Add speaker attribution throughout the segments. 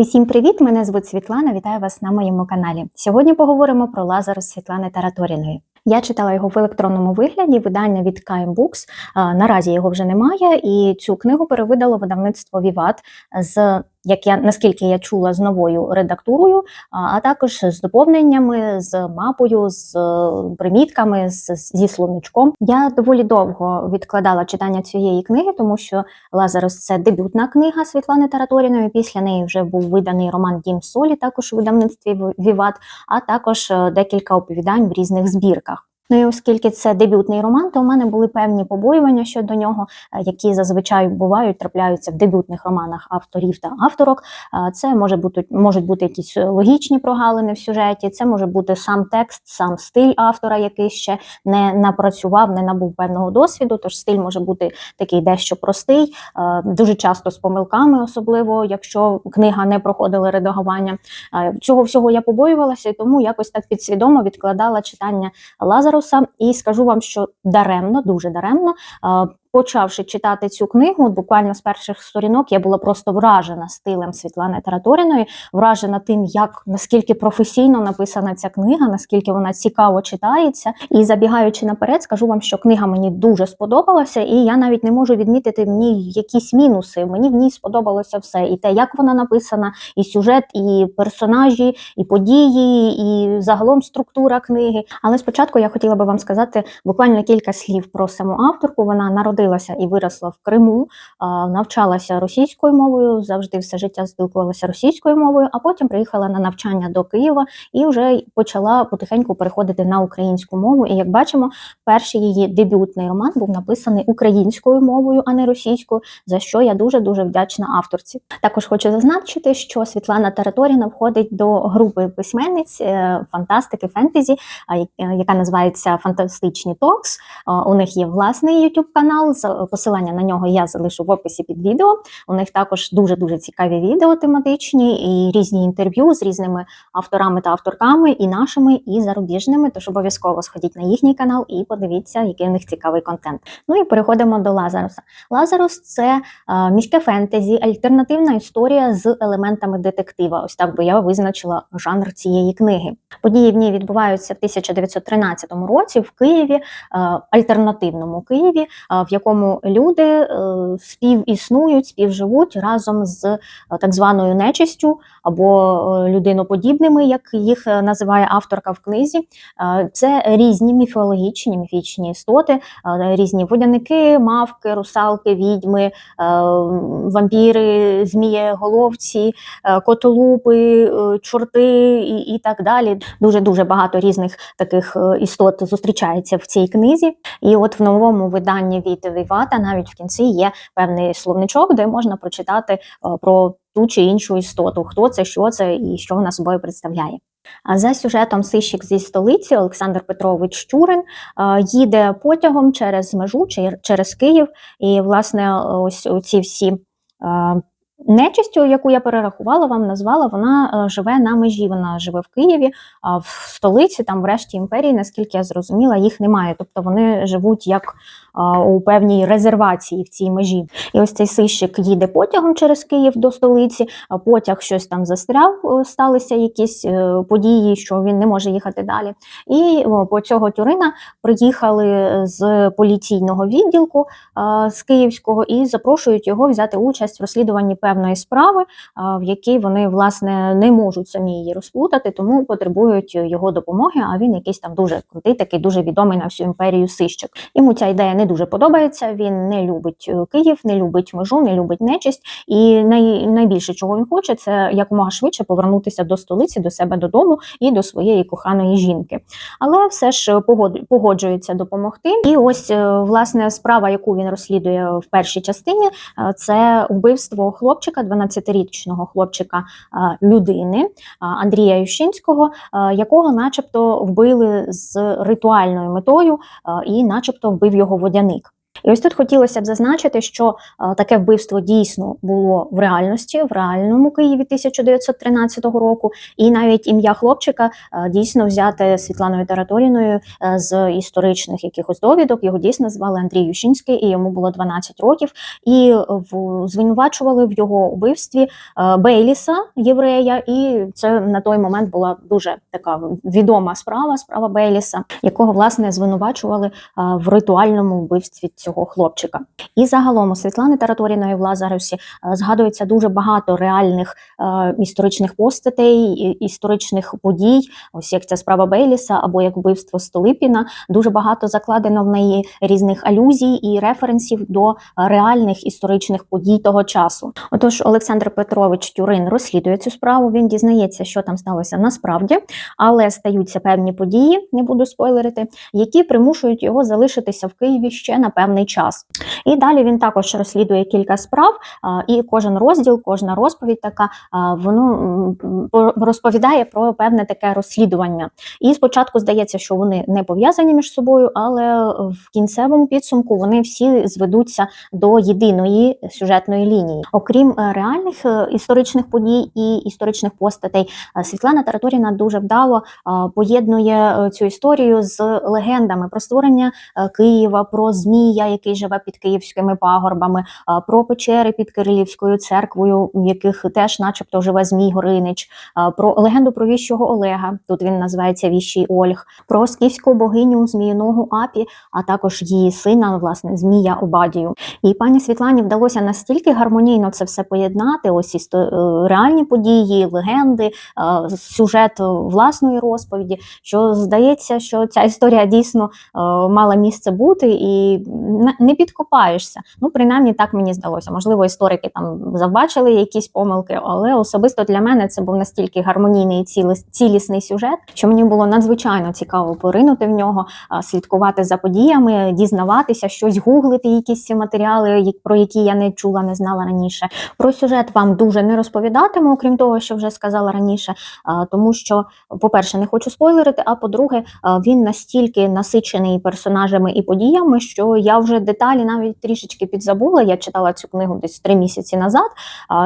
Speaker 1: Усім привіт! Мене звуть Світлана. Вітаю вас на моєму каналі. Сьогодні поговоримо про Лазарус Світлани Тараторіної. Я читала його в електронному вигляді, видання від KM Books. Наразі його вже немає, і цю книгу перевидало видавництво Віват з як я наскільки я чула з новою редактурою, а, також з доповненнями, з мапою, з е, примітками, з, зі словничком. Я доволі довго відкладала читання цієї книги, тому що Лазарус це дебютна книга Світлани Тараторіної. Після неї вже був виданий роман Дім Солі, також у видавництві Віват, а також е, декілька оповідань в різних збірках. Ну і оскільки це дебютний роман, то у мене були певні побоювання щодо нього, е, які зазвичай бувають, трапляються в дебютних романах авторів та авторок. Е, Це може бути можуть бути якісь логічні прогалини в сюжеті, це може бути сам текст, сам стиль автора, який ще не напрацював, не набув певного досвіду. Тож стиль може бути такий дещо простий, е, дуже часто з помилками, особливо якщо книга не проходила редагування. Е, Цього всього я побоювалася, і тому якось так підсвідомо відкладала читання Лазаруса. І скажу вам, що даремно, дуже даремно. Почавши читати цю книгу, буквально з перших сторінок я була просто вражена стилем Світлани Тараторіної, вражена тим, як наскільки професійно написана ця книга, наскільки вона цікаво читається. І забігаючи наперед, скажу вам, що книга мені дуже сподобалася, і я навіть не можу відмітити в ній якісь мінуси. Мені в ній сподобалося все. І те, як вона написана, і сюжет, і персонажі, і події, і загалом структура книги. Але спочатку я хотіла би вам сказати буквально кілька слів про саму авторку. Вона народилася і виросла в Криму, навчалася російською мовою, завжди все життя спілкувалася російською мовою, а потім приїхала на навчання до Києва і вже почала потихеньку переходити на українську мову. І як бачимо, перший її дебютний роман був написаний українською мовою, а не російською, за що я дуже дуже вдячна авторці. Також хочу зазначити, що Світлана Тераторіна входить до групи письменниць е, фантастики, фентезі, е, яка називається Фантастичні Токс. У них є власний YouTube канал. З- Посилання на нього я залишу в описі під відео. У них також дуже дуже цікаві відео тематичні і різні інтерв'ю з різними авторами та авторками, і нашими, і зарубіжними. Тож обов'язково сходіть на їхній канал і подивіться, який у них цікавий контент. Ну і переходимо до Лазаруса. Лазарус це е, міське фентезі, альтернативна історія з елементами детектива. Ось так би я визначила жанр цієї книги. Події в ній відбуваються в 1913 році в Києві, е, альтернативному Києві, е, в якому люди е, співіснують, співживуть разом з е, так званою нечистю або е, людиноподібними, як їх називає авторка в книзі. Це різні міфологічні, міфічні істоти, різні водяники, мавки, русалки, відьми, вампіри, змієголовці, котолупи, чорти і, так далі. Дуже дуже багато різних таких істот зустрічається в цій книзі. І от в новому виданні від Вівата навіть в кінці є певний словничок, де можна прочитати е, про ту чи іншу істоту, хто це, що це і що вона собою представляє. За сюжетом сищик зі столиці Олександр Петрович Тюрин е, їде потягом через межу через Київ, і власне ось ці всі е, нечистю, яку я перерахувала, вам назвала, вона живе на межі. Вона живе в Києві, а в столиці, там в решті імперії, наскільки я зрозуміла, їх немає. Тобто вони живуть як у певній резервації в цій межі. І ось цей сищик їде потягом через Київ до столиці. а Потяг щось там застряв, е, сталися якісь е, події, що він не може їхати далі. І по цього Тюрина приїхали з поліційного відділку е, з Київського і запрошують його взяти участь в розслідуванні певної справи, е, в якій вони власне не можуть самі її розплутати, тому потребують його допомоги. А він якийсь там дуже крутий, такий дуже відомий на всю імперію сищик. Йому ця ідея не дуже подобається. Він не любить е, Київ, не любить межу, не любить нечисть. І най, найбільше чого він хоче, це якомога швидше повернутися до столиці, до себе додому і до своєї коханої жінки. Але все ж погоджується допомогти. І ось е, власне справа, яку він розслідує в першій частині, е, це вбивство хлопчика, 12-річного хлопчика е, людини е, Андрія Ющинського, е, якого, начебто, вбили з ритуальною метою, е, і, начебто, вбив його водяник. І ось тут хотілося б зазначити, що е, таке вбивство дійсно було в реальності, в реальному Києві 1913 року, і навіть ім'я хлопчика е, дійсно взяте Світланою Тараторіною е, з історичних якихось довідок. Його дійсно звали Андрій Ющинський, і йому було 12 років. І звинувачували в його вбивстві Бейліса, єврея, і це на той момент була дуже така відома справа, справа Бейліса, якого власне звинувачували в ритуальному вбивстві цього хлопчика. І загалом у Світлани Тараторіної в Лазарусі е, згадується дуже багато реальних е, історичних постатей, історичних подій, ось як ця справа Бейліса або як вбивство Столипіна. Дуже багато закладено в неї різних алюзій і референсів до реальних історичних подій того часу. Отож, Олександр Петрович Тюрин розслідує цю справу. Він дізнається, що там сталося насправді, але стаються певні події, не буду спойлерити, які примушують його залишитися в Києві ще на певний час. І далі він також розслідує кілька справ, і кожен розділ, кожна розповідь така, воно розповідає про певне таке розслідування. І спочатку здається, що вони не пов'язані між собою, але в кінцевому підсумку вони всі зведуться до єдиної сюжетної лінії. Окрім е, реальних е, історичних подій і історичних постатей, е, Світлана Тараторіна дуже вдало поєднує цю історію з легендами про створення Києва, про Змія, який живе під київськими пагорбами, про печери під Кирилівською церквою, в яких теж, начебто, живе Змій Горинич, про легенду про віщого Олега. Тут він називається Віщий Ольг, про скіфську богиню Зміїного Апі, а також її сина, власне, Змія Обадію. І пані Світлані вдалося настільки гармонійно це все поєднати. Ось істо... е, реальні події, легенди, е, сюжет власної розповіді. Що здається, що ця історія дійсно е, мала місце бути, і не- підкопаєшся. Ну, принаймні, так мені здалося. Можливо, історики там завбачили якісь помилки, але особисто для мене це був настільки гармонійний і цілісний сюжет, що мені було надзвичайно цікаво поринути в нього, слідкувати за подіями, дізнаватися, щось гуглити, якісь матеріали, про які я не чула, не знала раніше. Про сюжет вам дуже не розповідатиму, окрім того, що вже сказала раніше, тому що, по-перше, не хочу спойлерити, а по-друге, він настільки насичений персонажами і подіями, що я вже деталі навіть трішечки підзабула. Я читала цю книгу десь три місяці назад,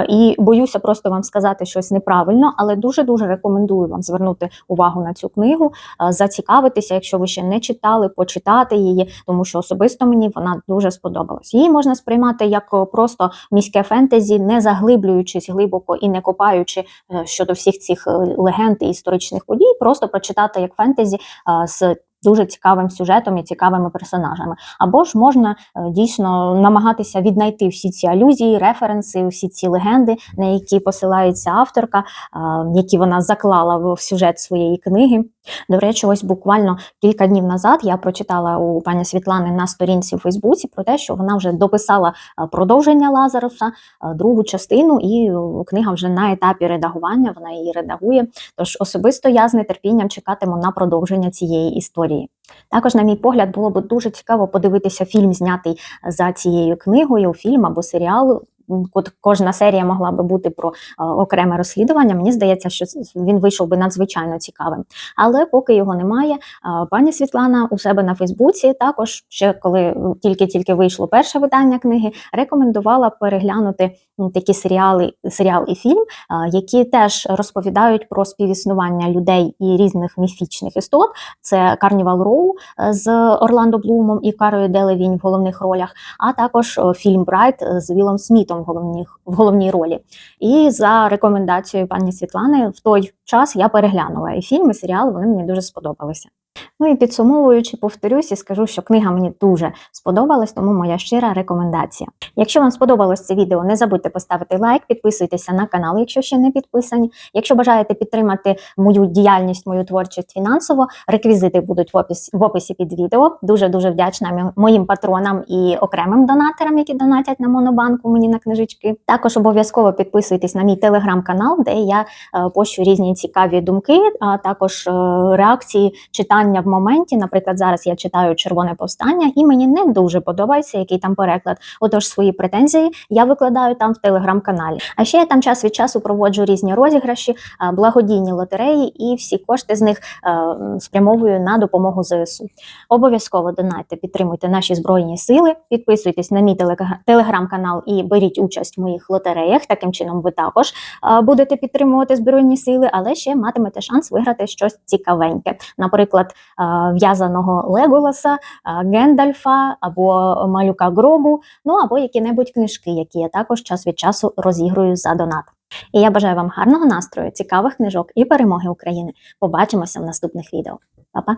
Speaker 1: і боюся просто вам сказати щось неправильно, але дуже дуже рекомендую вам звернути увагу на цю книгу, зацікавитися, якщо ви ще не читали, почитати її, тому що особисто мені вона дуже сподобалась. Її можна сприймати як просто міське фентезі, не заглиблюючись глибоко і не копаючи е, щодо всіх цих е, легенд і історичних подій, просто прочитати як фентезі з дуже цікавим сюжетом і цікавими персонажами. Або ж можна е, дійсно намагатися віднайти всі ці алюзії, референси, всі ці легенди, на які посилається авторка, які вона заклала в сюжет своєї книги. До речі, ось буквально кілька днів назад я прочитала у пані Світлани на сторінці у Фейсбуці про те, що вона вже дописала е, продовження Лазаруса, е, другу частину, і е, книга вже на етапі редагування. Вона її редагує. Тож особисто я з нетерпінням чекатиму на продовження цієї історії. Також, на мій погляд, було б дуже цікаво подивитися фільм, знятий за цією книгою, фільм або серіал. Кожна серія могла би бути про е, окреме розслідування. Мені здається, що він вийшов би надзвичайно цікавим. Але поки його немає, пані Світлана у себе на Фейсбуці також ще коли е, тільки-тільки вийшло перше видання книги, рекомендувала переглянути такі серіали, серіал і фільм, які теж розповідають про співіснування людей і різних міфічних істот. Це Карнівал Роу е, з Орландо Блумом і Карою Делевінь в головних ролях, а також е, фільм Брайт з Вілом Смітом в головній, в головній ролі. І за рекомендацією пані Світлани, в той час я переглянула і фільм, і серіал, вони мені дуже сподобалися. Ну і підсумовуючи, повторюсь і скажу, що книга мені дуже сподобалась, тому моя щира рекомендація. Якщо вам сподобалось це відео, не забудьте поставити лайк, підписуйтеся на канал, якщо ще не підписані. Якщо бажаєте підтримати мою діяльність, мою творчість фінансово, реквізити будуть в описі, в описі під відео. Дуже дуже вдячна моїм патронам і окремим донаторам, які донатять на монобанку мені на книжечки. Також обов'язково підписуйтесь на мій телеграм-канал, де я е, пощу різні цікаві думки, а також е, реакції читання читання в моменті. Наприклад, зараз я читаю Червоне повстання, і мені не дуже подобається, який там переклад. Отож, свої претензії я викладаю там в телеграм-каналі. А ще я там час від часу проводжу різні розіграші, благодійні лотереї, і всі кошти з них е, спрямовую на допомогу ЗСУ. Обов'язково донайте, підтримуйте наші збройні сили, підписуйтесь на мій телеграм-канал і беріть участь в моїх лотереях. Таким чином, ви також е, будете підтримувати збройні сили, але ще матимете шанс виграти щось цікавеньке. Наприклад, е, в'язаного Леголаса, е, Гендальфа або малюка Грогу, ну або які-небудь книжки, які я також час від часу розігрую за донат. І я бажаю вам гарного настрою, цікавих книжок і перемоги України. Побачимося в наступних відео. Па-па!